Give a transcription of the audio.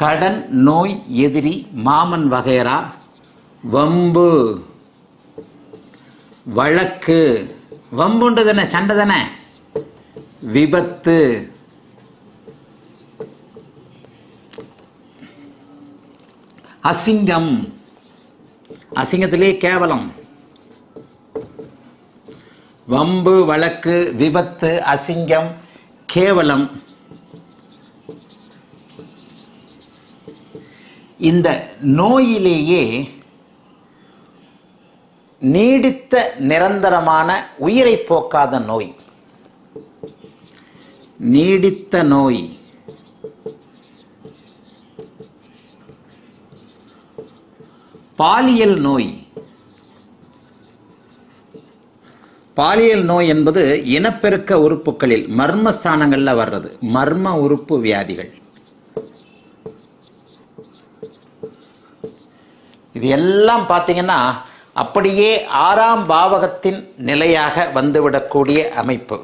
கடன் நோய் எதிரி மாமன் வகையரா? வம்பு. வழக்கு. வம்புன்றது என்ன? சண்டை தானே? விபத்து. அசிங்கம். அசிங்கத்திலே கேவலம். வம்பு வழக்கு விபத்து அசிங்கம் கேவலம். இந்த நோயிலேயே நீடித்த நிரந்தரமான உயிரை போக்காத நோய். நீடித்த நோய். பாலியல் நோய். பாலியல் நோய் என்பது இனப்பெருக்க உறுப்புகளில் மர்மஸ்தானங்களில் வர்றது. மர்ம உறுப்பு வியாதிகள். இது எல்லாம் பார்த்தீங்கன்னா அப்படியே ஆறாம் பாவகத்தின் நிலையாக வந்துவிடக்கூடிய அமைப்பு.